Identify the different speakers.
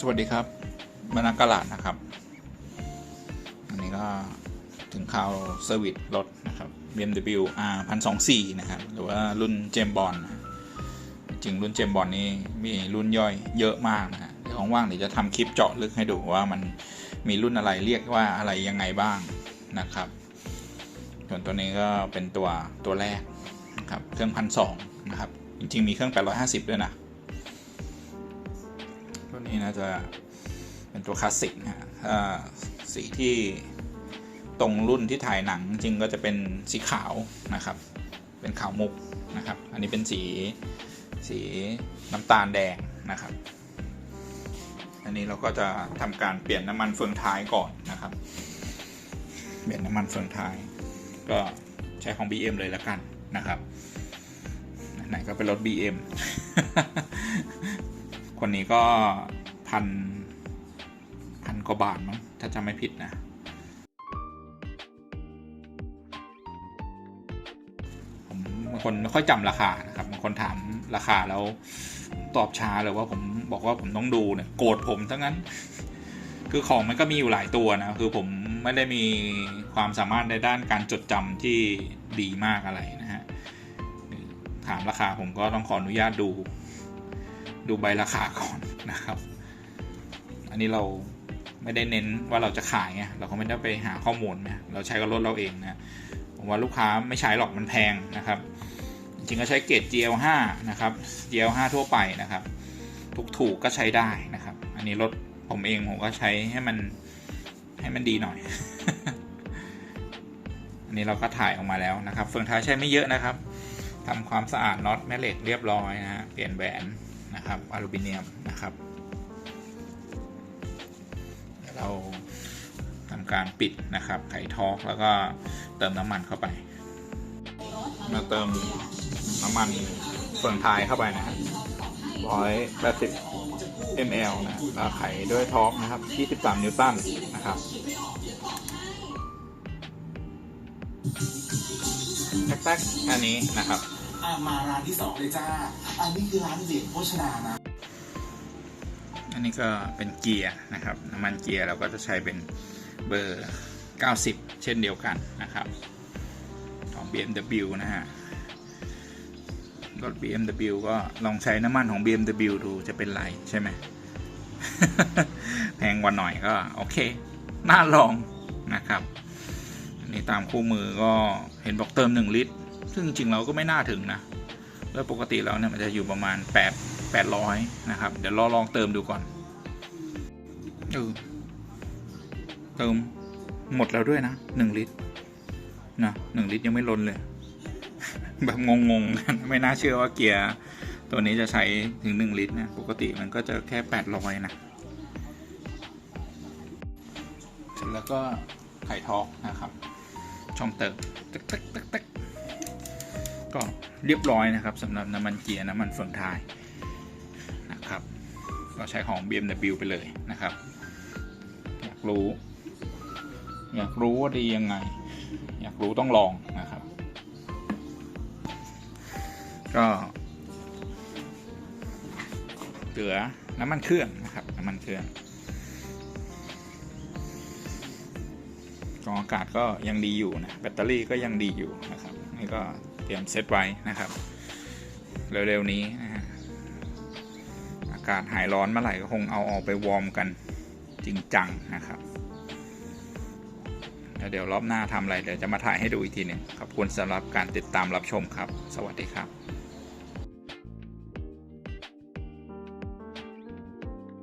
Speaker 1: สวัสดีครับบรรณากาลาดนะครับ อันนี้ก็ถึงข่าวเซอร์วิสรถนะครับ BMW R 124นะครับ หรือว่ารุ่นเจมบอลจริงรุ่นเจมบอลนี่มีรุ่นย่อยเยอะมากนะฮะเดี๋ยวว่างๆเดี๋ยวจะทำคลิปเจาะลึกให้ดูว่ามันมีรุ่นอะไรเรียกว่าอะไรยังไงบ้างนะครับส่วนตัวนี้ก็เป็นตัวตัวแรกนะครับเครื่องพันสองนะครับ จริงๆมีเครื่อง 850 ด้วยนะ ตัวนี้น่าจะเป็นตัวคลาสสิกนะฮะสีที่ตรงรุ่นที่ถ่ายหนังจริงก็จะเป็นสีขาวนะครับ เป็นขาวมุกนะครับ อันนี้เป็นสีสีน้ำตาลแดงนะครับ อันนี้เราก็จะทำการเปลี่ยนน้ำมันเฟืองท้ายก่อนนะครับ เปลี่ยนน้ำมันเฟืองท้าย ก็ใช้ของ BM เลยแล้วกันนะครับไหนก็เป็นรถ BM คนนี้ก็พันพันกว่าบาทมั้งถ้าจำไม่ผิดนะ ผมบางคนไม่ค่อยจำราคานะครับบางคนถามราคาแล้วตอบช้าเลยว่าผมบอกว่าผมต้องดูเนี่ยโกรธผมทั้งนั้น คือของมันก็มีอยู่หลายตัวนะ คือผมไม่ได้มีความสามารถในด้านการจดจำที่ดีมากอะไรนะฮะถามราคาผมก็ต้องขออนุญาตดู ดูใบราคาก่อนนะครับ อันนี้เราไม่ได้เน้นว่าเราจะขายไงเราก็ไม่ได้ไปหาข้อมูลนะเราใช้กับรถเราเองนะผมว่าลูกค้าไม่ใช้หรอกมันแพงนะครับ จริงก็ใช้เกรด GL5 นะครับ GL5 ทั่วไปนะครับ ถูกถูกก็ใช้ได้นะครับ อันนี้รถผมเองผมก็ใช้ให้มันให้มันดีหน่อย อันนี้เราก็ถ่ายออกมาแล้วนะครับเฟืองท้ายใช้ไม่เยอะนะครับทำความสะอาดน็อตแม่เหล็กเรียบร้อยนะฮะเปลี่ยนแหวน นะครับอลูมิเนียมนะครับเดี๋ยวเราทำการปิดนะครับไขทอกแล้วก็เติมน้ำมันเข้าไป มาเติมน้ำมันเฟืองท้ายเข้าไปนะครับร้อยแปดสิบ ml นะแล้วไขด้วยทอกนะครับ 23 นิวตันนะครับแท็กๆอันนี้นะครับ
Speaker 2: อะมาร้านที่สองเลยจ้า อันนี้คือร้านเหลียงโภชนานะ
Speaker 1: อันนี้ก็เป็นเกียร์นะครับ น้ำมันเกียร์เราก็จะใช้เป็นเบอร์ 90 เช่นเดียวกันนะครับ ของ BMW นะฮะ รถ BMW ก็ลองใช้น้ำมันของ BMW ดูจะเป็นไรใช่ไหม แพงกว่าหน่อยก็โอเค น่าลองนะครับ อันนี้ตามคู่มือก็เห็นบอกเติม 1 ลิตร ซึ่งจริงๆเราก็ไม่น่าถึงนะแล้วปกติแล้วเนี่ยมันจะอยู่ประมาณ 8 800 นะครับ เดี๋ยวราลองเติมดูก่อนเออเติมหมดแล้วด้วยนะ 1 ลิตรนะ1ลิตรยังไม่ล้นเลย แบบงงๆ ไม่น่าเชื่อว่าเกียร์ตัวนี้จะใช้ถึง 1 ลิตรนะปกติมันก็จะแค่ 800 นะแล้วก็ไข่ทอกนะครับ ช่องเติมตึกตึกตึกตึก ก็เรียบร้อยนะครับสำหรับน้ำมันเกียร์น้ำมันเฟืองท้ายนะครับ ก็ใช้ของ BMW ไปเลยนะครับ อยากรู้ อยากรู้ว่าดียังไง อยากรู้ต้องลองนะครับ ก็เหลือน้ำมันเครื่องนะครับน้ำมันเครื่องกองอากาศก็ยังดีอยู่นะแบตเตอรี่ก็ยังดีอยู่นะครับนี่ก็ เตรียมเซตไว้นะครับ เร็วๆนี้นะฮะอากาศหายร้อนเมื่อไหร่ก็คงเอาออกไปวอร์มกันจริงจังนะครับแล้วเดี๋ยวรอบหน้าทำอะไรเดี๋ยวจะมาถ่ายให้ดูอีกทีหนึ่งขอบคุณสำหรับการติดตามรับชมครับ สวัสดีครับ